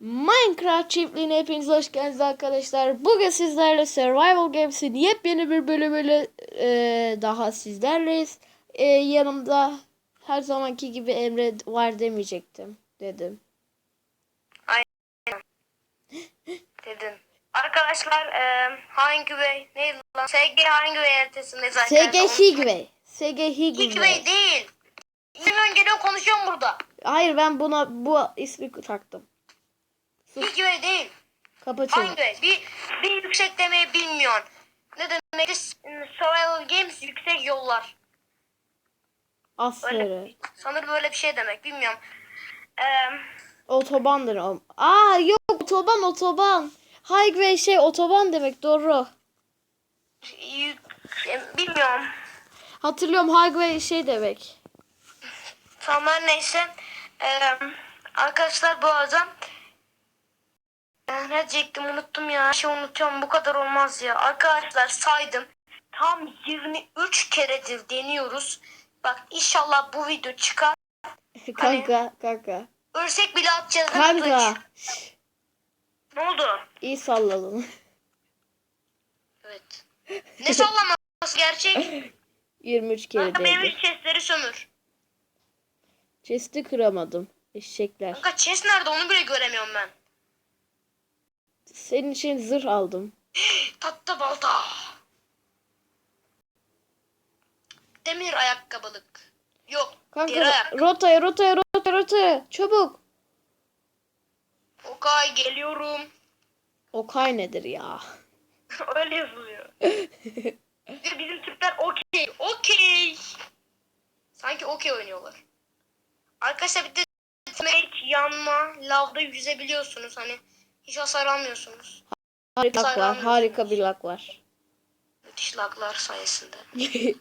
Minecraft çiftliğine hepiniz hoş geldiniz arkadaşlar. Bugün sizlerle Survival Games'in yepyeni bir bölümüyle e, daha sizlerleyiz. E, yanımda her zamanki gibi Emre var demeyecektim dedim. dedin. Arkadaşlar e, hangi bey neydi lan? SG hangi bey haritasındayız arkadaşlar? SG Higway. SG Higway. Higway değil. Hemen geliyorum konuşuyorum burada. Hayır ben buna bu ismi taktım. Higway değil. Kapa çeneni. Hangi? Bir, bir yüksek demeyi bilmiyorsun. Ne demek? Survival Games yüksek yollar. Aferin. Sanırım böyle bir şey demek. Bilmiyorum. E, Otobandır o. Aa yok otoban otoban. Highway şey otoban demek doğru. yük, bilmiyorum. Hatırlıyorum highway şey demek. Tamam neyse. Ee, arkadaşlar bu Ee, ne diyecektim unuttum ya. Şey unutuyorum bu kadar olmaz ya. Arkadaşlar saydım. Tam 23 keredir deniyoruz. Bak inşallah bu video çıkar. kanka kanka. Ölsek bile atacağız. Kanka. Ne oldu? İyi salladın. Evet. Ne sallaması gerçek? 23 kere Kanka benim chestleri sömür. Chest'i kıramadım. Eşekler. Kanka chest nerede onu bile göremiyorum ben. Senin için zırh aldım. Tatlı balta. Demir ayakkabılık. Yok. Kanka deri ayak. rotaya rotaya rotaya rotaya. Çabuk. Okay geliyorum. Okay nedir ya? Öyle yazılıyor. Bizim Türkler okey. Okey. Sanki okey oynuyorlar. Arkadaşlar bir de yanma, lavda yüzebiliyorsunuz. Hani hiç hasar almıyorsunuz. Harika lak var. Harika bir lak var. Müthiş laglar sayesinde.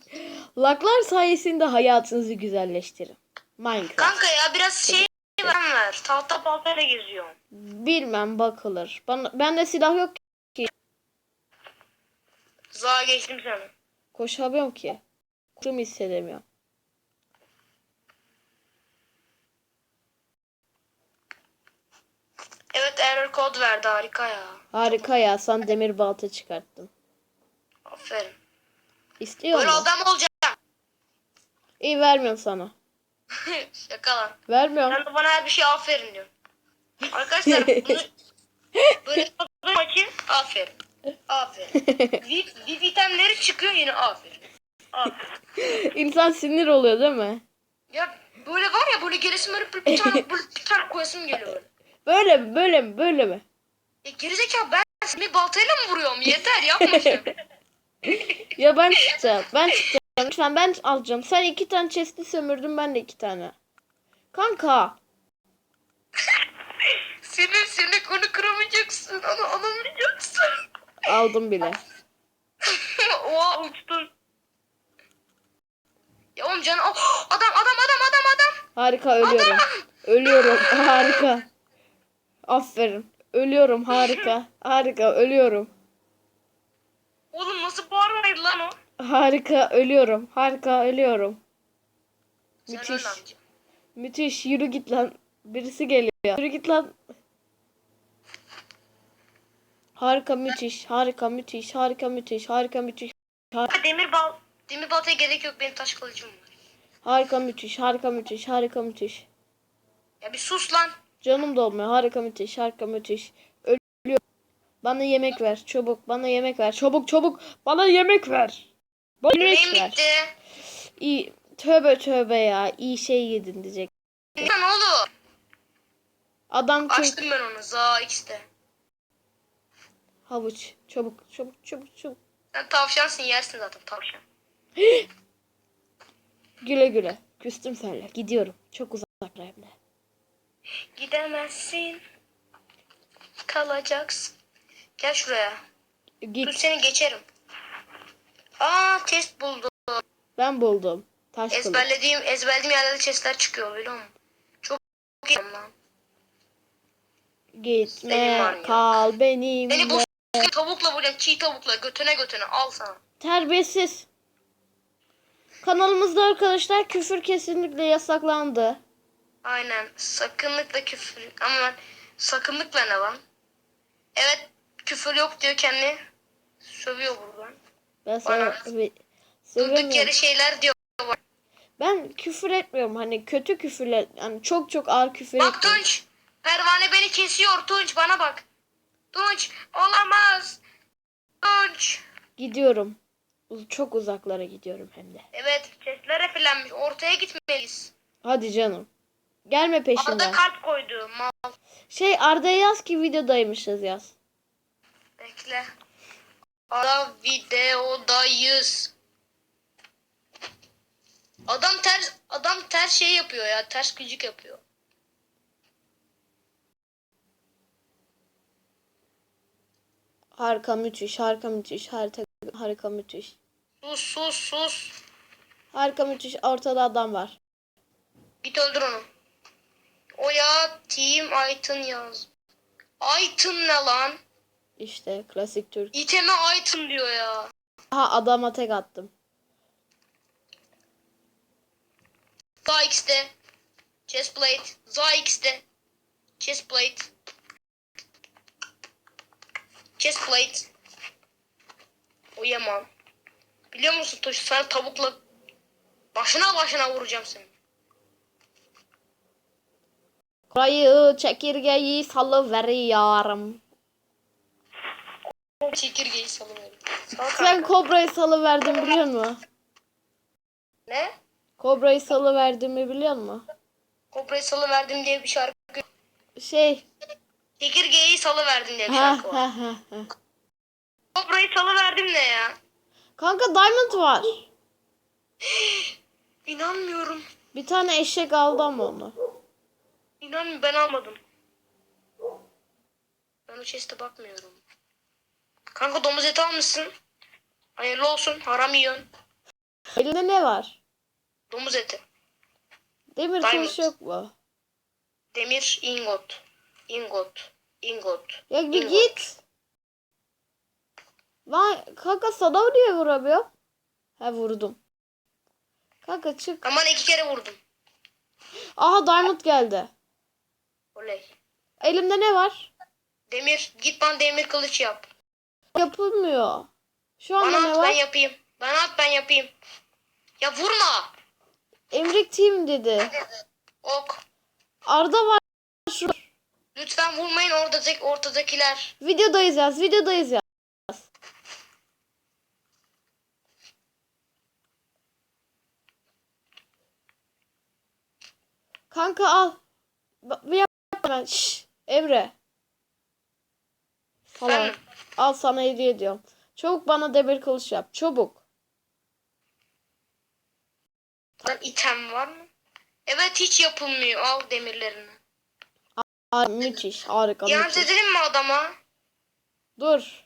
Laklar sayesinde hayatınızı güzelleştirin. Minecraft. Kanka ya biraz şey ben ver. Tahta baltayla geziyorum. Bilmem bakılır. Bana, bende silah yok ki. Zağa geçtim seni. Koşamıyorum ki. Koşumu hissedemiyorum. Evet error kod verdi harika ya. Harika ya. Sen demir balta çıkarttın. Aferin. İstiyor Böyle musun? adam olacağım. İyi vermiyorum sana. Şaka lan. Vermiyorum. Sen de bana her bir şey aferin diyor. Arkadaşlar bunu böyle maçı aferin. Aferin. Bir itemleri çıkıyor yine aferin. Aferin. İnsan sinir oluyor değil mi? Ya böyle var ya böyle gelesim böyle bir tane böyle bir tane koyasım geliyor böyle. Böyle mi? Böyle mi? Böyle mi? Ya gerizekalı ben seni baltayla mı vuruyorum? Yeter yapma. Ya ben çıkacağım. Ben çıkacağım. Lütfen ben alacağım. Sen iki tane chest'i sömürdün ben de iki tane. Kanka. Senin seni konu kıramayacaksın. Onu alamayacaksın. Aldım bile. Oha uçtun. Ya oğlum canım. Oh, adam adam adam adam adam. Harika ölüyorum. Ölüyorum. Harika. Aferin. Ölüyorum. Harika. Harika. Ölüyorum. Oğlum nasıl bağırmaydı lan o? Harika. Ölüyorum. Harika. Ölüyorum. Sen Müthiş. amca. Müthiş. Yürü git lan. Birisi geliyor. Yürü git lan. Harika müthiş. Harika müthiş. Harika müthiş. Harika müthiş. har- Demir bal demir baltaya gerek yok benim taş kılıcım var. Harika müthiş. Harika müthiş. Harika müthiş. Ya bir sus lan. Canım dolmuyor. Harika müthiş. Harika müthiş. Ölüyorum. Bana yemek ver. Çabuk. Bana yemek ver. Çabuk çabuk. Bana yemek ver. Bana yemek ver. bitti. İyi. Tövbe tövbe ya. İyi şey yedin diyecek. Lan oğlum. Adam kırk Açtım ben onu za X'te. havuç. Çabuk çabuk çabuk çabuk. Sen tavşansın yersin zaten tavşan. Güle güle. Küstüm seninle. Gidiyorum. Çok uzaklara hem de. Gidemezsin. Kalacaksın. Gel şuraya. Dur Git. seni geçerim. Aa chest buldum. Ben buldum. Taş kılıç. Ezberlediğim ezberlediğim yerlerde chestler çıkıyor biliyor musun? Çok iyi lan. Gitme ya. kal benimle. Beni boş tavukla vuracağım çiğ tavukla götüne götüne al sana. Terbiyesiz. Kanalımızda arkadaşlar küfür kesinlikle yasaklandı. Aynen sakınlıkla küfür ama Sakınlıkla ne lan? Evet küfür yok diyor kendi. Sövüyor buradan. Ben sana Bana Durduk yere şeyler diyor. Ben küfür etmiyorum. Hani kötü küfürler. Yani çok çok ağır küfür Bak etmiyorum. Tunç. Pervane beni kesiyor Tunç bana bak. Tunç olamaz. Tunç. Gidiyorum. Çok uzaklara gidiyorum hem de. Evet chestlere filanmış. Ortaya gitmeliyiz. Hadi canım. Gelme Arda peşimden. kalp koydu. Mal. Şey Arda'ya yaz ki videodaymışız yaz. Bekle. Arda videodayız. Adam ters adam ters şey yapıyor ya. Ters gıcık yapıyor. Harika müthiş, harika müthiş, harika, harika müthiş. Sus sus sus. Harika müthiş. Ortada adam var. Git öldür onu. O ya Team Aytın yaz. Aytın ne lan? İşte klasik Türk. İteme Aytın diyor ya. Aha adama tek attım. Za X'de. Chestplate. Za X'de. Chestplate. Chestplate. Uyamam. Biliyor musun Tuş sen tavukla başına başına vuracağım seni. Kurayı çekirgeyi salıveriyorum. Çekirgeyi salıverim. Sal Sen kobrayı salıverdin biliyor musun? Ne? Kobrayı salıverdiğimi biliyor musun? Kobrayı salıverdim diye bir şarkı. Şey. Çekirgeyi salıverdim diye bir Ha şarkı var. ha ha ha. Kobrayı salıverdim ne ya? Kanka diamond var. İnanmıyorum. Bir tane eşek aldı ama onu. İnan ben almadım. Ben o chest'e bakmıyorum. Kanka domuz eti almışsın. Hayırlı olsun. Haram yiyorsun. Elinde ne var? Domuz eti. Demir Diamond. kılıç yok mu? Demir ingot. Ingot. Ingot. Ya bir ingot. git. Lan kanka sana niye vuramıyor? Ha vurdum. Kanka çık. Aman iki kere vurdum. Aha diamond geldi. Oley. Elimde ne var? Demir. Git bana demir kılıç yap. Yapılmıyor. Şu anda Bana ne at ben var? yapayım. Bana at ben yapayım. Ya vurma. Emrik Team dedi. Ok. Arda var. Şu Lütfen vurmayın ortadaki, ortadakiler. videodayız yaz. Videodayız yaz. Kanka al. Bir ben. Şşş. Emre. Falan. Al sana hediye ediyorum. Çabuk bana demir kılıç yap. Çabuk. Lan item var mı? Evet hiç yapılmıyor. Al demirlerini. Aa, müthiş. Harika. İhanet müthiş. edelim mi adama? Dur.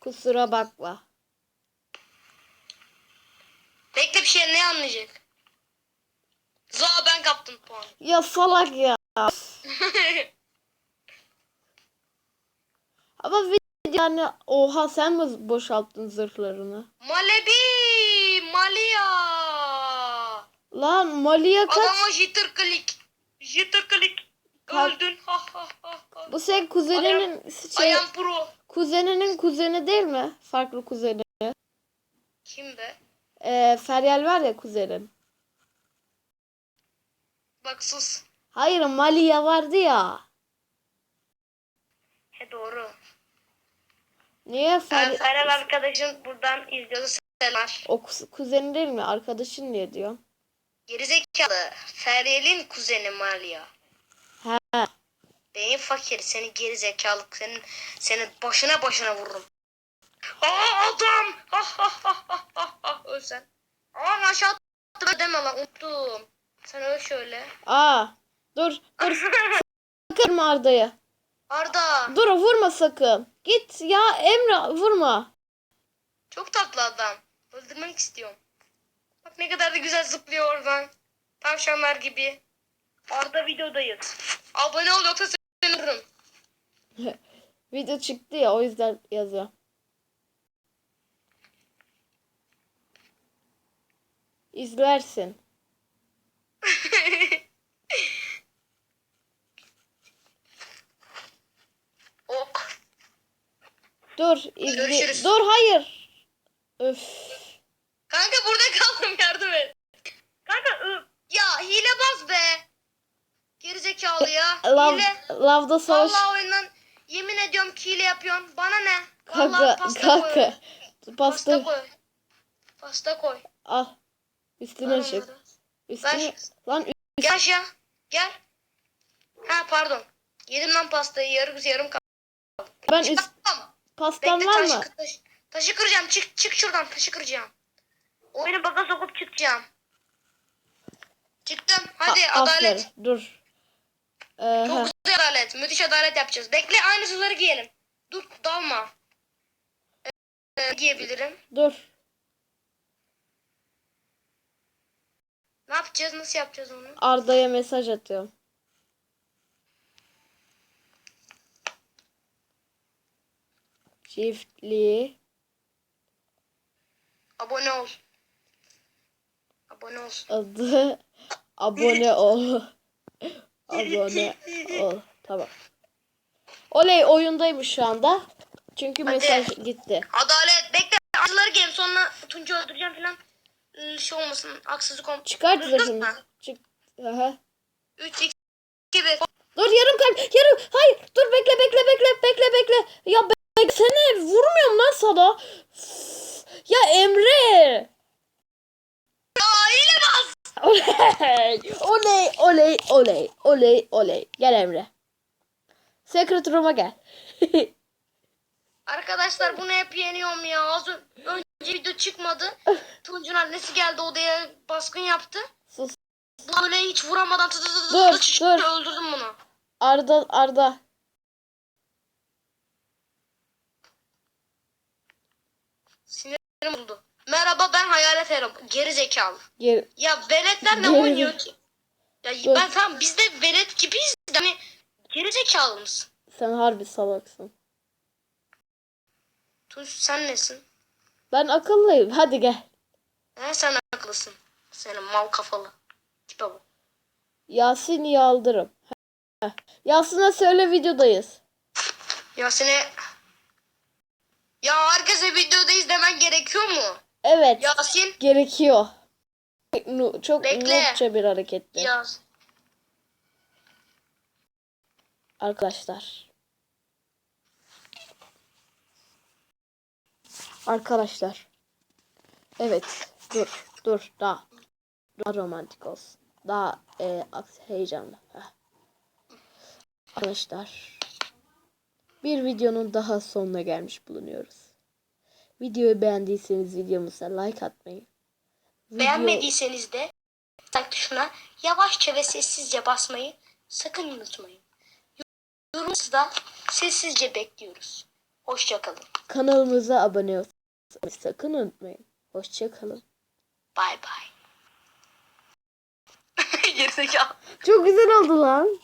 Kusura bakma. Bekle bir şey ne anlayacak? Za ben kaptım puan. Ya salak ya. Ama yani oha sen mi boşalttın zırhlarını? Malebi! Malia! Lan Malia kaç? Adama jitter click. Jitter click. Kaç- Öldün. Ha ha ha ha. Bu senin kuzeninin I şey, am pro. kuzeninin kuzeni değil mi? Farklı kuzeni. Kim be? Ee, Feryal var ya kuzenin. Bak sus. Hayır Malia vardı ya. He doğru. Niye Fer Ferhat arkadaşın buradan izliyordu selamlar. o kus- kuzeni değil mi? Arkadaşın diye diyor. Gerizekalı. Feryal'in kuzeni Malia. He. Beyin fakir. Seni gerizekalı. Senin senin başına başına vururum. Aa adam. Ha ha ha ha ha ha. Öl sen. Aa aşağı attım deme lan unuttum. Sen öl şöyle. Aa, dur, dur. Sakın Arda'yı. Arda. Dur vurma sakın. Git ya Emre vurma. Çok tatlı adam. Öldürmek istiyorum. Bak ne kadar da güzel zıplıyor oradan. Tavşanlar gibi. Arda videodayız. Abone ol yoksa seni vururum. Video çıktı ya o yüzden yazıyor. İzlersin. Dur. Görüşürüz. Dur hayır. Öf. Kanka burada kaldım yardım et. Kanka ı, ya hile baz be. Gerizekalı ya. Lav, hile. lavda savaş. Vallahi oyundan yemin ediyorum ki hile yapıyorsun. Bana ne? Vallahi Kanka pasta kanka. Pasta Pasta koy. Pasta koy. al. Ver Üstüne çık. onları. Üstüne. Ver. Lan ü- Gel aşağı. Gel. Ha pardon. Yedim lan pastayı yarım yarım kaldı. ben üst Tamam. Pastan Bekle var mı? taşı, taşı kıracağım. Çık çık şuradan taşı kıracağım. Oyunu baga sokup çıkacağım. Çıktım. Hadi Ha, adalet. aferin. Dur. Ee, Çok güzel adalet. Müthiş adalet yapacağız. Bekle aynı suları giyelim. Dur dalma. Ee, giyebilirim. Dur. Ne yapacağız? Nasıl yapacağız onu? Arda'ya mesaj atıyorum. Çiftliği Abone ol. Abone ol. adı abone ol. abone ol. Tamam. Oley oyundaymış şu anda. Çünkü Hadi. mesaj gitti. Adalet. Bekle. Acıları giyelim. Sonra Tuncu öldüreceğim falan. Ee, Şey olmasın. Haksızlık olmasın. Çıkart zırhını. Çık. Aha. 3, 2, 1. Dur yarım kalp. Yarım. Hayır. Dur bekle bekle bekle bekle bekle. Ya be- seni vurmuyorum lan sana. Ya Emre. Aa hile bas. Oley. Oley oley oley oley oley. Gel Emre. Secret Room'a gel. Arkadaşlar bunu hep yeniyorum ya. Az ön- önce video çıkmadı. Tunç'un annesi geldi odaya baskın yaptı. Sus. Böyle hiç vuramadan tı tı tı tı Dur, tı çıktı, dur. öldürdüm bunu. Arda Arda. Oldu. Merhaba ben Hayalet Erom. Geri zekalı. Gel. Ya veletler ne Geri- oynuyor ki? Ya Dur. ben tamam biz de velet gibiyiz. de Hani geri zekalı mısın? Sen harbi salaksın. Tunç sen nesin? Ben akıllıyım. Hadi gel. He sen haklısın. Senin mal kafalı. Tipe bak. Yasin Yaldırım. Heh. Yasin'e söyle videodayız. Ya seni... Ya herkese videoda izlemen gerekiyor mu? Evet. Yasin. Gerekiyor. Nu- Çok Bekle. bir hareketti. Yaz. Arkadaşlar. Arkadaşlar. Evet. Dur. Dur. Daha. Daha romantik olsun. Daha e, heyecanlı. Heh. Arkadaşlar. Bir videonun daha sonuna gelmiş bulunuyoruz. Videoyu beğendiyseniz videomuza like atmayı. video- Beğenmediyseniz de like tuşuna yavaşça ve sessizce basmayı sakın unutmayın. Yorumunuzu da sessizce bekliyoruz. Hoşçakalın. Kanalımıza abone olmayı sakın unutmayın. Hoşçakalın. Bay bay. Gerizekalı. Çok güzel oldu lan.